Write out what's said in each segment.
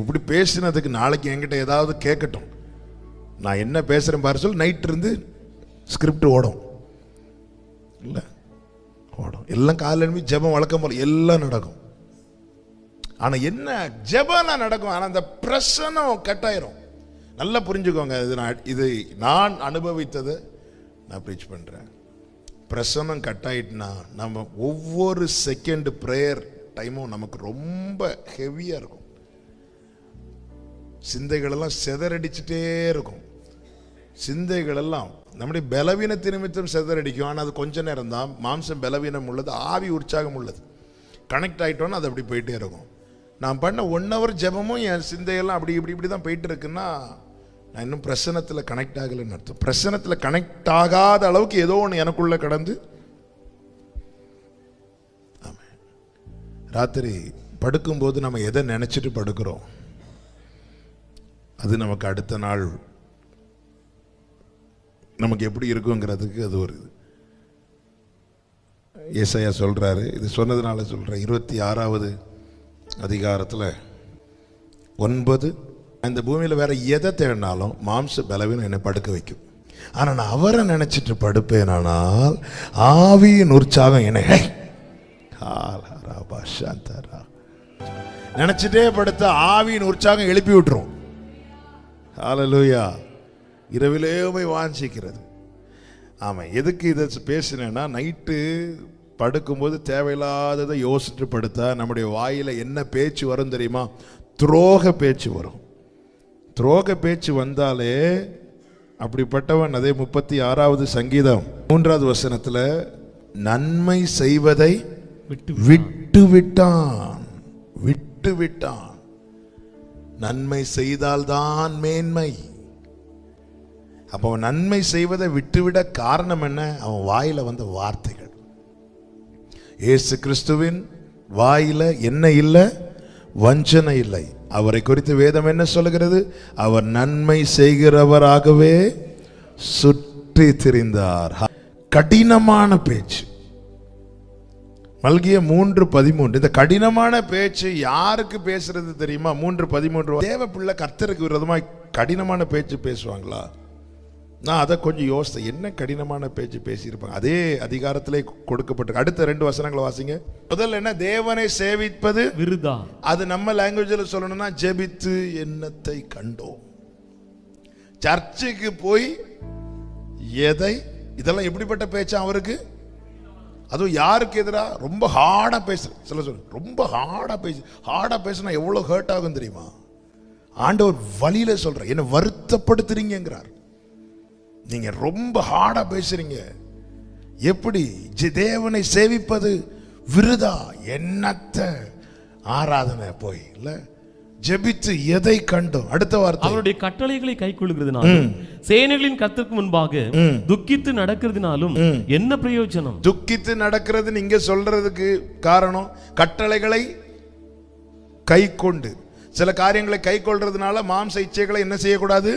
இப்படி பேசினதுக்கு நாளைக்கு என்கிட்ட ஏதாவது கேட்கட்டும். நான் என்ன பேசுகிறேன் பாரு சொல்லி. நைட் இருந்து ஸ்கிரிப்ட் ஓடும். இல்லை? ஓடும். எல்லாம் காலையில் எழுப்பி ஜெபம் வழக்கம் போல எல்லாம் நடக்கும். ஆனால் என்ன ஜெபம்லாம் நடக்கும்? ஆனால் அந்த பிரசனம் கட்டாயிரும். நல்லா புரிஞ்சுக்கோங்க. இது நான் இது நான் அனுபவித்ததை நான் ப்ரீச் பண்ணுறேன் பிரசனம் கட்டாயிட்டுனா நம்ம ஒவ்வொரு செகண்ட் ப்ரேயர் டைமும் நமக்கு ரொம்ப ஹெவியாக இருக்கும். சிந்தைகளெல்லாம் எல்லாம் இருக்கும். சிந்தைகளெல்லாம் நம்முடைய பலவீனத்தை நிமித்தம் சிதறடிக்கும். ஆனால் அது கொஞ்ச நேரம் தான் மாம்சம் பலவீனம் உள்ளது ஆவி உற்சாகம் உள்ளது. கனெக்ட் ஆகிட்டோன்னா அது அப்படி போயிட்டே இருக்கும். நான் பண்ண ஒன் ஹவர் ஜெபமும் என் சிந்தையெல்லாம் அப்படி இப்படி இப்படி தான் போயிட்டு இருக்குன்னா நான் இன்னும் பிரசனத்தில் கனெக்ட் ஆகலைன்னு அர்த்தம். பிரசனத்தில் கனெக்ட் ஆகாத அளவுக்கு ஏதோ ஒன்று எனக்குள்ளே கடந்து ஆமாம் ராத்திரி படுக்கும்போது நம்ம எதை நினச்சிட்டு படுக்கிறோம்? அது நமக்கு அடுத்த நாள் நமக்கு எப்படி இருக்குங்கிறதுக்கு அது ஒரு இது. ஏசாயா சொல்கிறாரு இது சொன்னதுனால சொல்கிறேன் இருபத்தி ஆறாவது அதிகாரத்தில் ஒன்பது இந்த பூமியில் வேறு எதை தேடினாலும் மாம்ச பலவீனம் என்னை படுக்க வைக்கும். ஆனால் நான் அவரை நினச்சிட்டு படுப்பேனானால் ஆவியின் உற்சாகம் என்னை நினச்சிட்டே படுத்த ஆவியின் உற்சாகம் எழுப்பி விட்டுரும். ஹalleluya இரவிலே போய் வாஞ்சிக்கிறது. ஆமாம் எதுக்கு இதை பேசினேன்னா நைட்டு படுக்கும்போது தேவையில்லாததை யோசிச்சுட்டு படுத்தா நம்முடைய வாயில என்ன பேச்சு வரும் தெரியுமா? துரோக பேச்சு வரும். துரோக பேச்சு வந்தாலே அப்படிப்பட்டவன் அதே முப்பத்தி ஆறாவது சங்கீதம் மூன்றாவது வசனத்துல நன்மை செய்வதை விட்டு விட்டு விட்டான் விட்டு விட்டான் நன்மை செய்தால்தான் மேன்மை. அப்போ அவன் நன்மை செய்வதை விட்டுவிட காரணம் என்ன? அவன் வாயில வந்த வார்த்தைகள். இயேசு கிறிஸ்துவின் வாயில என்ன இல்லை? வஞ்சனை இல்லை. அவரை குறித்து வேதம் என்ன சொல்லுகிறது? அவர் நன்மை செய்கிறவராகவே சுற்றி திரிந்தார். கடினமான பேச்சு. மல்கிய மூன்று பதிமூன்று. இந்த கடினமான பேச்சு யாருக்கு பேசுறது தெரியுமா? மூன்று பதிமூன்று. தேவ பிள்ளை கர்த்தருக்கு விரோதமாய் கடினமான பேச்சு பேசுவாங்களா? நான் அதை கொஞ்சம் யோசித்தேன். என்ன கடினமான பேச்சு பேசியிருப்பாங்க? அதே அதிகாரத்திலே கொடுக்கப்பட்டிருக்கு. அடுத்த ரெண்டு வசனங்களை வாசிங்க. முதல்ல என்ன? தேவனை சேவிப்பது விருதா? அது நம்ம லாங்குவேஜில் சொல்லணும்னா ஜெபித்து எண்ணத்தை கண்டோம். சர்ச்சுக்கு போய் எதை? இதெல்லாம் எப்படிப்பட்ட பேச்சா அவருக்கு? அதுவும் யாருக்கு எதிராக ரொம்ப ஹார்டாக பேசு. சில சொல்லு. ரொம்ப ஹார்டாக பேசு. ஹார்டாக பேசுனா எவ்வளோ ஹர்ட் ஆகும் தெரியுமா? ஆண்டவர் வழியில் சொல்கிறேன் என்னை வருத்தப்படுத்துறீங்கிறார் நீங்கள் ரொம்ப ஹார்டாக பேசுறீங்க. எப்படி? ஜெ- தேவனை சேவிப்பது விருதா? என்னத்த? ஆராதனை போய் இல்லை? ஜெபித்து எதை கண்டோம் அடுத்த வார்த்தை. அவருடைய கட்டளைகளை கை கொள்கிறதுனாலும் சேனைகளின் கத்திற்கு முன்பாக துக்கித்து நடக்கிறதுனாலும் என்ன பிரயோஜனம்? துக்கித்து நடக்கிறது நீங்க சொல்றதுக்கு காரணம் கட்டளைகளை கை கொண்டு. சில காரியங்களை கை கொள்றதுனால மாம்ச இச்சைகளை என்ன செய்யக்கூடாது?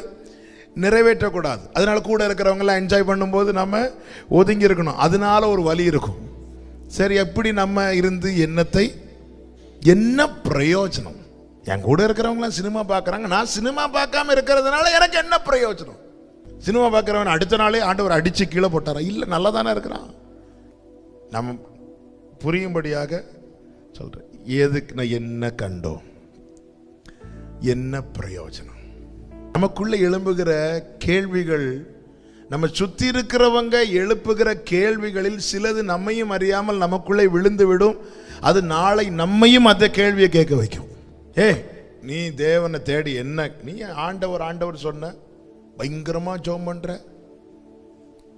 நிறைவேற்றக்கூடாது. அதனால கூட இருக்கிறவங்க எல்லாம் என்ஜாய் பண்ணும்போது நம்ம ஒதுங்கி இருக்கணும். அதனால ஒரு வலி இருக்கும். சரி எப்படி நம்ம இருந்து என்னத்தை? என்ன பிரயோஜனம்? என் கூட இருக்கிறவங்களாம் சினிமா பார்க்குறாங்க. நான் சினிமா பார்க்காம இருக்கிறதுனால எனக்கு என்ன பிரயோஜனம்? சினிமா பார்க்குறவன் அடுத்த நாளே ஆண்டவர் அடித்து கீழே போட்டாரா? இல்லை நல்லா தானே இருக்கிறான். நம்ம புரியும்படியாக சொல்கிறேன் எதுக்கு நான் என்ன கண்டோம்? என்ன பிரயோஜனம்? நமக்குள்ளே எழும்புகிற கேள்விகள் நம்ம சுற்றி இருக்கிறவங்க எழுப்புகிற கேள்விகளில் சிலது நம்மையும் அறியாமல் நமக்குள்ளே விழுந்து விடும் அது நாளை நம்மையும் அந்த கேள்வியை கேட்க வைக்கும். ஏ நீ தேவனை தேடி என்ன? நீ ஆண்டவர் ஆண்டவர் சொன்ன பயங்கரமாக ஜோம் பண்ணுற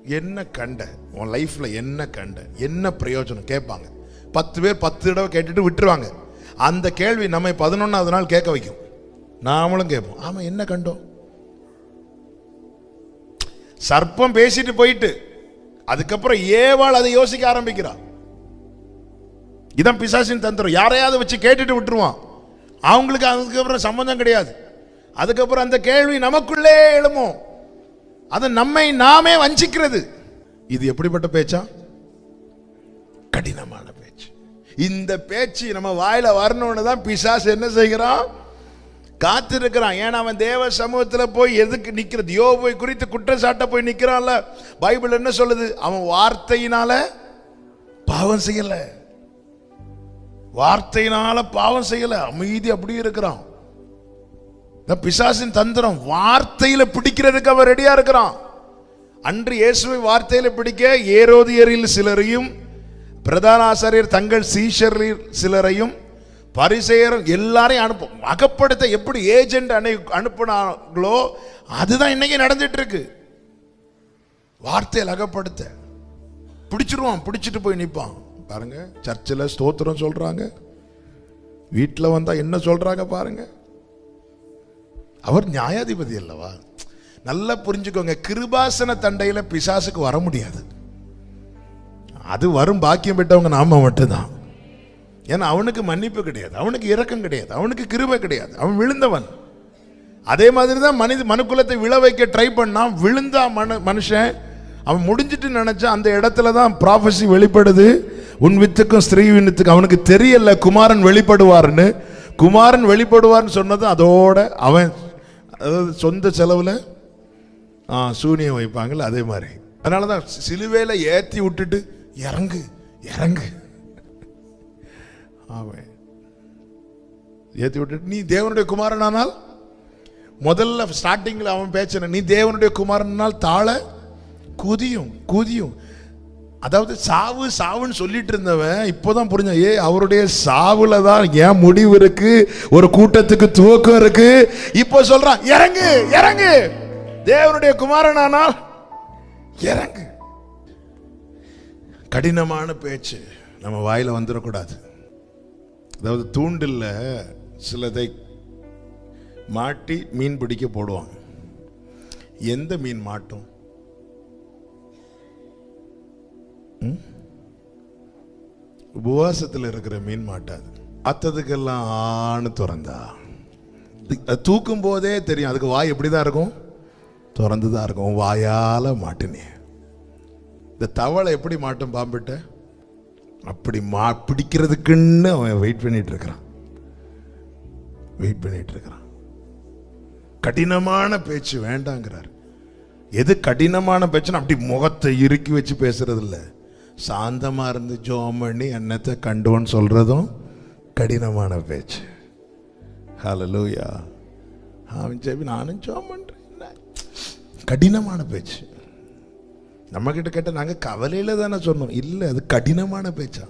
என்ன கண்ட? உன் லைஃப்பில் என்ன கண்ட? என்ன பிரயோஜனம்? கேட்பாங்க. பத்து பேர் பத்து தடவை கேட்டுட்டு விட்டுருவாங்க. அந்த கேள்வி நம்மை பதினொன்னாவது நாள் கேட்க வைக்கும். நாமளும் கேட்போம். ஆமாம் என்ன கண்டோம்? சர்ப்பம் பேசிட்டு போயிட்டு அதுக்கப்புறம் ஏவாள் அதை யோசிக்க ஆரம்பிக்கிறான் இதான் பிசாசின் தந்திரம். யாரையாவது வச்சு கேட்டுட்டு விட்டுருவான். அவங்களுக்கு அதுக்கப்புறம் சம்பந்தம் கிடையாது. அதுக்கப்புறம் அந்த கேள்வி நமக்குள்ளே எழுமோ? அது நம்மை நாமே வஞ்சிக்கிறது. இது எப்படிப்பட்ட பேச்சா? கடினமான பேச்சு. இந்த பேச்சு நம்ம வாயில வரணும்னு தான் பிசாஸ் என்ன செய்கிறான்? காத்திருக்கிறான். ஏன்னா அவன் தேவ சமூகத்தில் போய் எதுக்கு நிக்கிறது? போய் குறித்து குற்றச்சாட்டை போய் நிற்கிறான்ல பைபிள் என்ன சொல்லுது? அவன் வார்த்தையினால பாவம் செய்யலை. வார்த்தையினால பாவம் செய்யல. அமைதி அப்படியே இருக்கிறான். இந்த பிசாசின் தந்திரம் வார்த்தையில பிடிக்கிறதுக்கு அவன் ரெடியா இருக்கிறான். அன்று இயேசுவை வார்த்தையில பிடிக்க ஏரோதியரில் சிலரையும் பிரதான ஆசாரியர் தங்கள் சீஷரில் சிலரையும் பரிசெயரும் எல்லாரையும் அனுப்பும். அகப்படுத்த எப்படி ஏஜென்ட் அனு அனுப்புனாங்களோ அதுதான் இன்னைக்கு நடந்துட்டு இருக்கு வார்த்தையில் அகப்படுத்த. பிடிச்சிருவான் பிடிச்சிட்டு போய் நிற்பான் பாருங்க சர்ச்சில் ஸ்தோத்திரம் சொல்றாங்க. வீட்டில் வந்தா என்ன சொல்றாங்க பாருங்க. அவர் நியாயாதிபதி அல்லவா? நல்லா புரிஞ்சுக்கோங்க கிருபாசன தண்டையில பிசாசுக்கு வர முடியாது. அது வரும் பாக்கியம் பெற்றவங்க நாம மட்டும்தான். ஏன்னா அவனுக்கு மன்னிப்பு கிடையாது அவனுக்கு இரக்கம் கிடையாது அவனுக்கு கிருபை கிடையாது அவன் விழுந்தவன். அதே மாதிரி தான் மனித மனுக்குலத்தை விழ வைக்க ட்ரை பண்ணான் விழுந்தா மனு மனுஷன் அவன் முடிஞ்சிட்டு நினைச்சா அந்த இடத்துல தான் ப்ராஃபஸி வெளிப்படுது. உன் வித்துக்கும் ஸ்திரீ வித்துக்கும் அவனுக்கு தெரியல குமாரன் வெளிப்படுவார்னு. குமாரன் வெளிப்படுவார்னு சொன்னது அதோட அவன் அதாவது சொந்த செலவில் ஆ சூனியம் வைப்பாங்கல்ல அதே மாதிரி. அதனால தான் சிலுவையில் ஏற்றி விட்டுட்டு இறங்கு இறங்கு. அவன் ஏற்றி விட்டுட்டு நீ தேவனுடைய குமாரனானால் முதல்ல ஸ்டார்டிங்கில் அவன் பேச்சன நீ தேவனுடைய குமாரனால் தாழ குதியும் குதியும். அதாவது சாவு சாவுன்னு சொல்லிட்டு இருந்தவன் இப்போதான் புரிஞ்ச ஏ அவருடைய சாவுல தான் ஏன் முடிவு இருக்கு ஒரு கூட்டத்துக்கு துவக்கம் இருக்கு. இப்போ சொல்றான் இறங்கு இறங்கு. தேவனுடைய குமாரனானால் இறங்கு. கடினமான பேச்சு நம்ம வாயில வந்துடக்கூடாது அதாவது தூண்டில்ல சிலதை மாட்டி மீன் பிடிக்க போடுவாங்க. எந்த மீன் மாட்டும்? உபவாசத்தில் இருக்கிற மீன் மாட்டாது. அத்ததுக்கெல்லாம் ஆணு திறந்தா. அது தூக்கும் போதே தெரியும். அதுக்கு வாய் எப்படி தான் இருக்கும்? திறந்து தான் இருக்கும் வாயால் மாட்டினே. இந்த தவளை எப்படி மாட்டும் பாம்பிட்ட? அப்படி மா பிடிக்கிறதுக்குன்னு அவன் வெயிட் பண்ணிட்டு இருக்கிறான் வெயிட் பண்ணிட்டு இருக்கிறான் கடினமான பேச்சு வேண்டாங்கிறார். எது கடினமான பேச்சுன்னா அப்படி முகத்தை இறுக்கி வச்சு பேசுறது இல்லை சாந்தமாக இருந்து ஜோம் பண்ணி என்னத்தை கண்டோன்னு சொல்கிறதும் கடினமான பேச்சு. ஹலலூயா அவன் சரி நானும் ஜோம் பண்ணுறேன் கடினமான பேச்சு. நம்மக்கிட்ட கிட்ட கேட்ட கவலையில் தானே சொன்னோம். இல்லை அது கடினமான பேச்சா?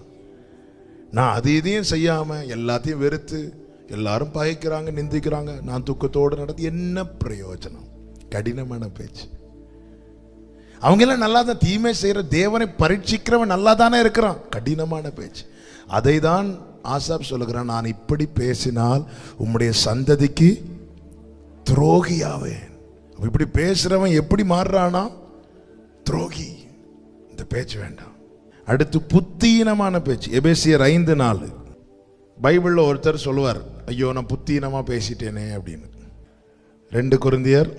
நான் அது இதையும் செய்யாமல் எல்லாத்தையும் வெறுத்து எல்லாரும் பகைக்கிறாங்க நிந்திக்கிறாங்க நான் துக்கத்தோடு நடத்தி என்ன பிரயோஜனம்? கடினமான பேச்சு. அவங்க எல்லாம் நல்லா தான் தீமை செய்கிற தேவனை பரீட்சிக்கிறவன் நல்லா தானே இருக்கிறான். கடினமான பேச்சு. அதை தான் ஆசாப் சொல்லுகிறான் நான் இப்படி பேசினால் உம்முடைய சந்ததிக்கு துரோகியாவேன். இப்படி பேசுகிறவன் எப்படி மாறுறானா? துரோகி. இந்த பேச்சு வேண்டாம். அடுத்து புத்தீனமான பேச்சு. எபேசியர் ஐந்து நாள் பைபிளில் ஒருத்தர் சொல்லுவார் ஐயோ நான் புத்தீனமாக பேசிட்டேனே அப்படின்னு. ரெண்டு குருந்தியர்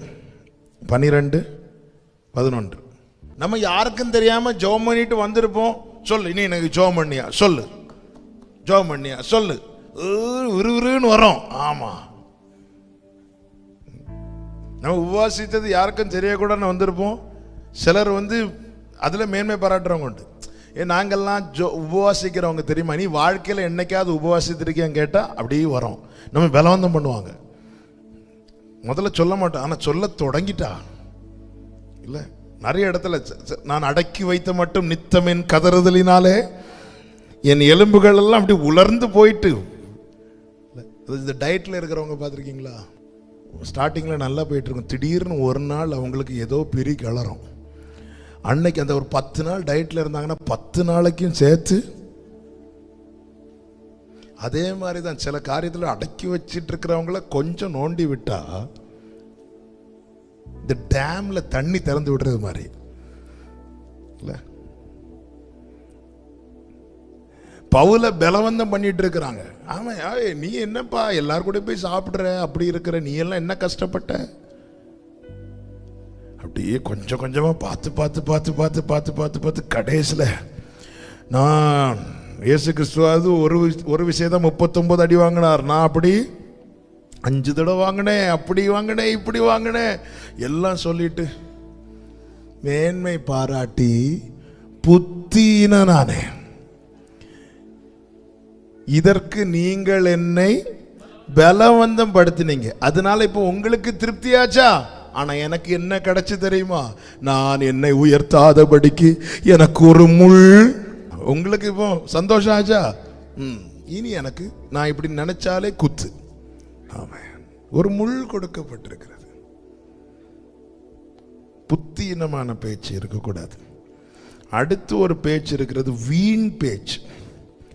பனிரெண்டு பதினொன்று. நம்ம யாருக்கும் தெரியாம ஜோம் பண்ணிட்டு வந்திருப்போம். சொல்லு இனி எனக்கு ஜோம் பண்ணியா? சொல்லு. ஜோம் பண்ணியா? சொல்லு. உ- விறுவிறுன்னு வரோம். ஆமா. நம்ம உபவாசித்தது யாருக்கும் தெரியக்கூடாதுன்னு வந்திருப்போம். சிலர் வந்து அதுல மேன்மை பாராட்டுறவங்க உண்டு. ஏ நாங்கள்லாம் ஜோ உபவாசிக்கிறவங்க தெரியுமா? நீ வாழ்க்கையில் என்னைக்காவது உபவாசித்திருக்கேன்னு கேட்டால் அப்படியே வரோம். நம்ம பலவந்தம் பண்ணுவாங்க. முதல்ல சொல்ல மாட்டோம். ஆனால் சொல்ல தொடங்கிட்டா. இல்லை? நிறைய இடத்துல நான் அடக்கி வைத்த மட்டும் நித்தமின் கதறுதலினாலே என் எலும்புகள் எல்லாம் அப்படி உலர்ந்து போயிட்டு. இந்த டயட்ல இருக்கிறவங்க பார்த்துருக்கீங்களா? ஸ்டார்டிங்கில் நல்லா போயிட்டு இருக்கும் திடீர்னு ஒரு நாள் அவங்களுக்கு ஏதோ பிரி கிளறும். அன்னைக்கு அந்த ஒரு பத்து நாள் டயட்ல இருந்தாங்கன்னா பத்து நாளைக்கும் சேர்த்து அதே மாதிரி தான் சில காரியத்தில் அடக்கி வச்சிட்டு இருக்கிறவங்கள கொஞ்சம் நோண்டி விட்டா இந்த டேமில் தண்ணி திறந்து விடுறது மாதிரி. இல்லை? பவுல பலவந்தம் பண்ணிட்டு இருக்கிறாங்க. ஆமா ஏய், நீ என்னப்பா எல்லாரும் கூட போய் சாப்பிடுற அப்படி இருக்கிற நீ எல்லாம் என்ன கஷ்டப்பட்ட? அப்படியே கொஞ்சம் கொஞ்சமாக பார்த்து பார்த்து பார்த்து பார்த்து பார்த்து பார்த்து பார்த்து கடைசியில் நான் இயேசு கிறிஸ்துவாவது ஒரு ஒரு விஷயம் தான் அடி வாங்கினார். நான் அப்படி அஞ்சு தடவை வாங்கினேன் அப்படி வாங்கினேன் இப்படி வாங்கினேன். எல்லாம் சொல்லிட்டு மேன்மை பாராட்டி புத்தின நானே. இதற்கு நீங்கள் என்னை பலவந்தம் படுத்தினீங்க. அதனால இப்போ உங்களுக்கு திருப்தியாச்சா? ஆனா எனக்கு என்ன கிடைச்சு தெரியுமா? நான் என்னை உயர்த்தாதபடிக்கு எனக்கு ஒரு முள். உங்களுக்கு இப்போ சந்தோஷம் ஆச்சா? ம், இனி எனக்கு நான் இப்படி நினைச்சாலே குத்து. ஆமென். ஒரு முள் கொடுக்கப்பட்டிருக்கிறது. புத்தீனமான பேச்சு இருக்கக்கூடாது. அடுத்து ஒரு பேச்சு இருக்கிறது வீண் பேச்சு.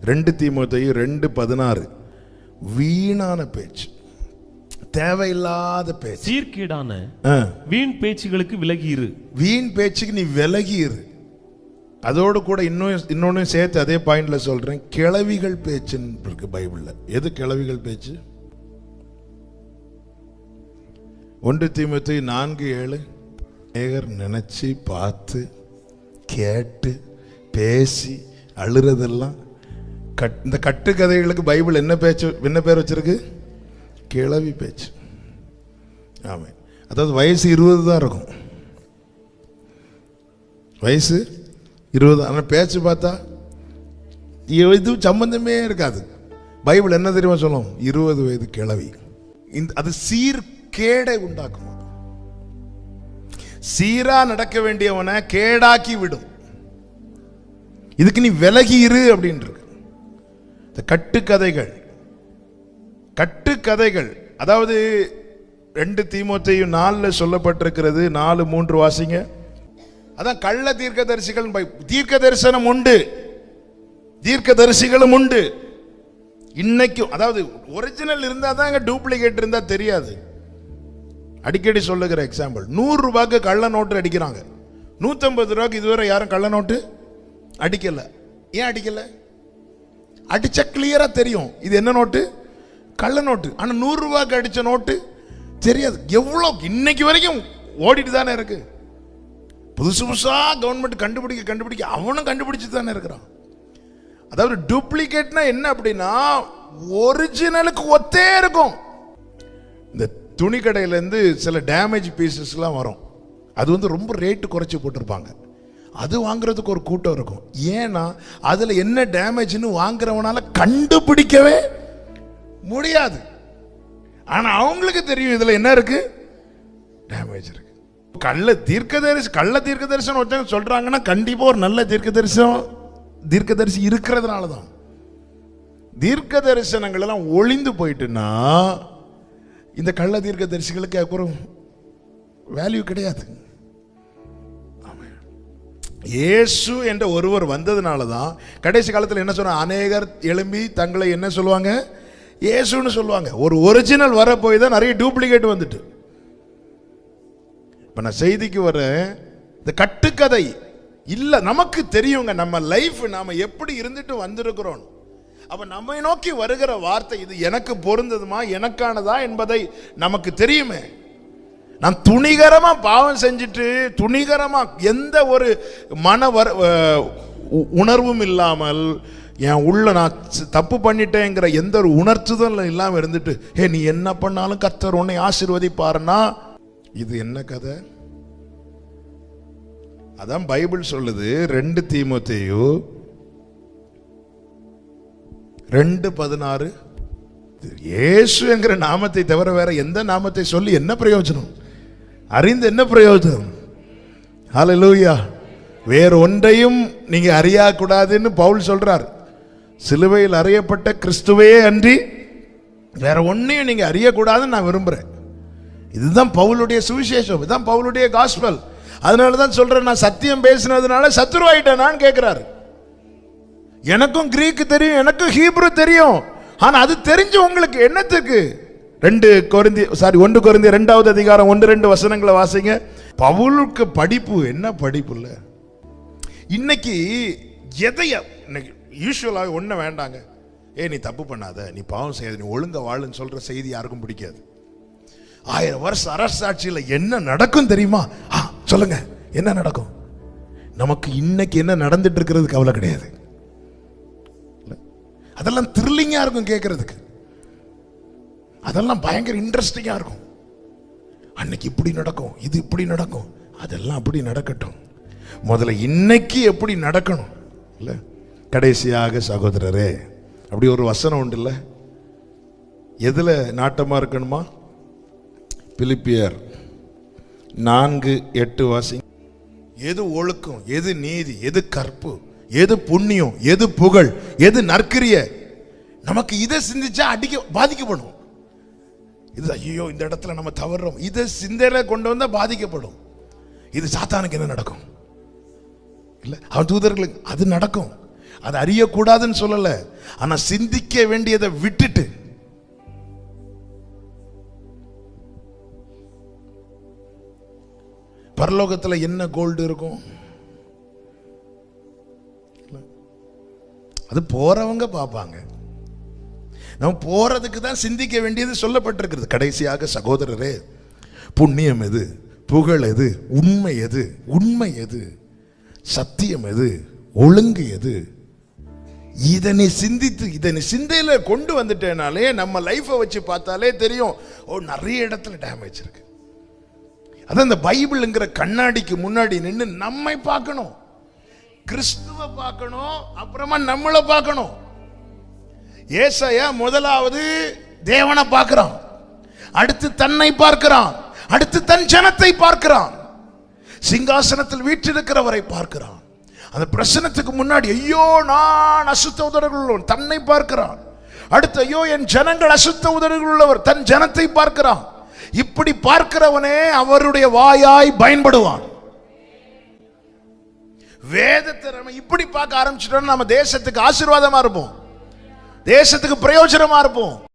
ரெண்டு தீமோத்தேயு ரெண்டு பதினாறு. வீணான பேச்சு. தேவையில்லாத பேச்சு. சீர்கேடான. வீண் பேச்சுகளுக்கு விலகியிரு. வீண் பேச்சுக்கு நீ விலகி இரு அதோடு கூட இன்னும் இன்னொன்னு சேர்த்து அதே பாயிண்ட்ல சொல்றேன். கிளவிகள் பேச்சுன்னு இருக்கு பைபிள்ல. எது கிளவிகள் பேச்சு? ஒன்று தீமத்தை நான்கு ஏழு. நேகர் நினச்சி பார்த்து கேட்டு பேசி அழுறதெல்லாம் கட் இந்த கட்டுக்கதைகளுக்கு பைபிள் என்ன பேச்சு என்ன பேர் வச்சிருக்கு? கிளவி பேச்சு. ஆமாம் அதாவது வயசு இருபது தான் இருக்கும். வயசு இருபது ஆனால் பேச்சு பார்த்தா இது சம்பந்தமே இருக்காது. பைபிள் என்ன தெரியுமா சொல்லும்? இருபது வயது கிளவி இந்த அது சீர் கேடை உண்டாக்கும்? சீரா நடக்க வேண்டியவனை கேடாக்கி விடும். இதுக்கு நீ விலகி இரு அப்படின்னு இந்த கட்டுக்கதைகள் கட்டுக்கதைகள் அதாவது ரெண்டு தீமோத்தையும் நாலில் சொல்லப்பட்டிருக்கிறது நாலு மூன்று வாசிங்க. அதான் கள்ள தீர்க்கதரிசிகள் பை- தீர்க்க தரிசனம் உண்டு. தீர்க்க தரிசிகளும் உண்டு. இன்னைக்கும் அதாவது ஒரிஜினல் இருந்தால் தான் டூப்ளிகேட் இருந்தால் தெரியாது. அடிக்கடி சொல்லுகிற எக்ஸாம்பிள் நூறு ரூபாய்க்கு கள்ள நோட்டு அடிக்கிறாங்க. நூற்றம்பது ரூபாய்க்கு இதுவரை யாரும் கள்ள நோட்டு அடிக்கல. ஏன் அடிக்கல? அடித்த கிளியரா தெரியும். இது என்ன நோட்டு கள்ள நோட்டு ஆனால் நூறு ரூபாய்க்கு அடிச்ச நோட்டு தெரியாது. எவ்வளோ? இன்னைக்கு வரைக்கும் ஓடிட்டு தானே இருக்கு. புதுசு புதுசாக கவர்மெண்ட் கண்டுபிடிக்க கண்டுபிடிக்க அவனும் கண்டுபிடிச்சு தானே இருக்கிறான். அதாவது டூப்ளிகேட்னா என்ன அப்படின்னா ஒரிஜினலுக்கு ஒத்தே இருக்கும். இந்த துணி கடையிலேருந்து சில டேமேஜ் பீசஸ்லாம் வரும். அது வந்து ரொம்ப ரேட்டு குறைச்சி போட்டிருப்பாங்க. அது வாங்குறதுக்கு ஒரு கூட்டம் இருக்கும். ஏன்னா அதில் என்ன டேமேஜ்னு வாங்குறவனால கண்டுபிடிக்கவே முடியாது. ஆனால் அவங்களுக்கு தெரியும் இதில் என்ன இருக்கு? டேமேஜ் இருக்கு. கள்ள தீர்க்கதரிசி கள்ள தீர்க்கதரிசனம் ஒருத்தங்க சொல்றாங்கன்னா கண்டிப்பாக ஒரு நல்ல தீர்க்க தரிசனம் தீர்க்கதரிசனம் தீர்க்கதரிசி இருக்கிறதுனால தான் தீர்க்க தரிசனங்கள் எல்லாம் ஒளிந்து போயிட்டுன்னா இந்த கள்ள தீர்க்க தரிசிகளுக்கு அப்புறம் வேல்யூ கிடையாது. இயேசு என்ற ஒருவர் வந்ததுனால தான் கடைசி காலத்தில் என்ன சொன்ன அநேகர் எழும்பி தங்களை என்ன சொல்லுவாங்க? இயேசுன்னு சொல்லுவாங்க. ஒரு ஒரிஜினல் வர போய் தான் நிறைய டூப்ளிகேட் வந்துட்டு. இப்போ நான் செய்திக்கு வர இந்த கட்டுக்கதை இல்லை நமக்கு தெரியுங்க. நம்ம லைஃப் நாம் எப்படி இருந்துட்டு வந்திருக்கிறோம். அப்போ நம்மை நோக்கி வருகிற வார்த்தை இது எனக்கு பொருந்ததுமா எனக்கானதா என்பதை நமக்கு தெரியுமே. நான் துணிகரமாக பாவம் செஞ்சுட்டு துணிகரமாக எந்த ஒரு மன வர உ- உணர்வும் இல்லாமல் என் உள்ள நான் தப்பு பண்ணிட்டேங்கிற எந்த ஒரு உணர்த்துதலும் இல்லாமல் இருந்துட்டு ஹே நீ என்ன பண்ணாலும் கர்த்தர் உன்னை ஆசீர்வதிப்பாருன்னா? இது என்ன கதை? அதான் பைபிள் சொல்லுது ரெண்டு தீமோத்தேயு ரெண்டு பதினாறு. இயேசு என்கிற நாமத்தை தவிர வேற எந்த நாமத்தை சொல்லி என்ன பிரயோஜனம்? அறிந்து என்ன பிரயோஜனம்? ஹலலூயா வேறு ஒன்றையும் நீங்க அறியக்கூடாதுன்னு பவுல் சொல்றார். சிலுவையில் அறியப்பட்ட கிறிஸ்துவே அன்றி வேற ஒன்றையும் நீங்க அறியக்கூடாதுன்னு நான் விரும்புறேன். இதுதான் பவுலுடைய சுவிசேஷம் இதுதான் பவுலுடைய காஸ்பல் அதனால தான் சொல்றேன் நான் சத்தியம் பேசினதுனால சத்துருவாயிட்டேன் நான் கேட்கிறாரு எனக்கும் கிரீக்கு தெரியும் எனக்கும் ஹீப்ரு தெரியும். ஆனால் அது தெரிஞ்சு உங்களுக்கு என்னத்துக்கு? ரெண்டு குறைந்தி சாரி ஒன்று குறைந்தி ரெண்டாவது அதிகாரம் ஒன்று ரெண்டு வசனங்களை வாசிங்க. பவுலுக்கு படிப்பு என்ன படிப்பு இல்லை? இன்னைக்கு எதைய இன்னைக்கு யூஸ்வலாக ஒன்றும் வேண்டாங்க. ஏ நீ தப்பு பண்ணாத. நீ பாவம் செய்யாத. நீ ஒழுங்க வாழுன்னு சொல்கிற செய்தி யாருக்கும் பிடிக்காது. ஆயிரம் வருஷம் அரசாட்சியில் என்ன நடக்கும் தெரியுமா? ஆ சொல்லுங்க. என்ன நடக்கும்? நமக்கு இன்னைக்கு என்ன நடந்துட்டு இருக்கிறது கவலை கிடையாது. அதெல்லாம் த்ரில்லிங்காக இருக்கும் கேட்கறதுக்கு அதெல்லாம் பயங்கர இன்ட்ரெஸ்டிங்காக இருக்கும். அன்னைக்கு இப்படி நடக்கும் இது இப்படி நடக்கும் அதெல்லாம் அப்படி நடக்கட்டும். முதல்ல இன்னைக்கு எப்படி நடக்கணும்? இல்லை? கடைசியாக சகோதரரே அப்படி ஒரு வசனம் உண்டு இல்லை எதில் நாட்டமாக இருக்கணுமா? பிலிப்பியர் நான்கு எட்டு வாசி எது ஒழுக்கம் எது நீதி எது கற்பு? எது புண்ணியம் எது புகழ் எது நற்கிரிய? நமக்கு இதை சிந்திச்சா அடிக்க பாதிக்கப்படும். இது ஐயோ இந்த இடத்துல நம்ம தவறுறோம் இதை சிந்தனை கொண்டு வந்தால் பாதிக்கப்படும். இது சாத்தானுக்கு என்ன நடக்கும்? இல்லை அவன் தூதர்களுக்கு அது நடக்கும். அது அறியக்கூடாதுன்னு சொல்லலை. ஆனால் சிந்திக்க வேண்டியதை விட்டுட்டு பரலோகத்தில் என்ன கோல்டு இருக்கும்? அது போறவங்க பார்ப்பாங்க. நம்ம போறதுக்கு தான் சிந்திக்க வேண்டியது சொல்லப்பட்டிருக்கிறது. கடைசியாக சகோதரரே புண்ணியம் எது? புகழ் எது? உண்மை எது? உண்மை எது? சத்தியம் எது? ஒழுங்கு எது? இதனை சிந்தித்து இதனை சிந்தையில் கொண்டு வந்துட்டேனாலே நம்ம லைஃப்பை வச்சு பார்த்தாலே தெரியும். ஓ நிறைய இடத்துல டேமேஜ் இருக்கு. அதான் இந்த பைபிள்ங்கிற கண்ணாடிக்கு முன்னாடி நின்று நம்மை பார்க்கணும். கிறிஸ்துவ பார்க்கணும் அப்புறமா நம்மளை பார்க்கணும். ஏசைய முதலாவது தேவனை பார்க்கிறான். அடுத்து தன்னை பார்க்கிறான். அடுத்து தன் ஜனத்தை பார்க்கிறான். சிங்காசனத்தில் வீற்றிருக்கிறவரை பார்க்கிறான். அந்த பிரசனத்துக்கு முன்னாடி ஐயோ நான் அசுத்த உதடுகள் உள்ளவன் தன்னை பார்க்கிறான். அடுத்து ஐயோ என் ஜனங்கள் அசுத்த உதடுகள் உள்ளவர் தன் ஜனத்தை பார்க்கிறான். இப்படி பார்க்கிறவனே அவருடைய வாயாய் பயன்படுவான். வேதத்தை நம்ம இப்படி பார்க்க ஆரம்பிச்சிட்டோம்னா நம்ம தேசத்துக்கு ஆசீர்வாதமாக இருப்போம். தேசத்துக்கு பிரயோஜனமாக இருப்போம்.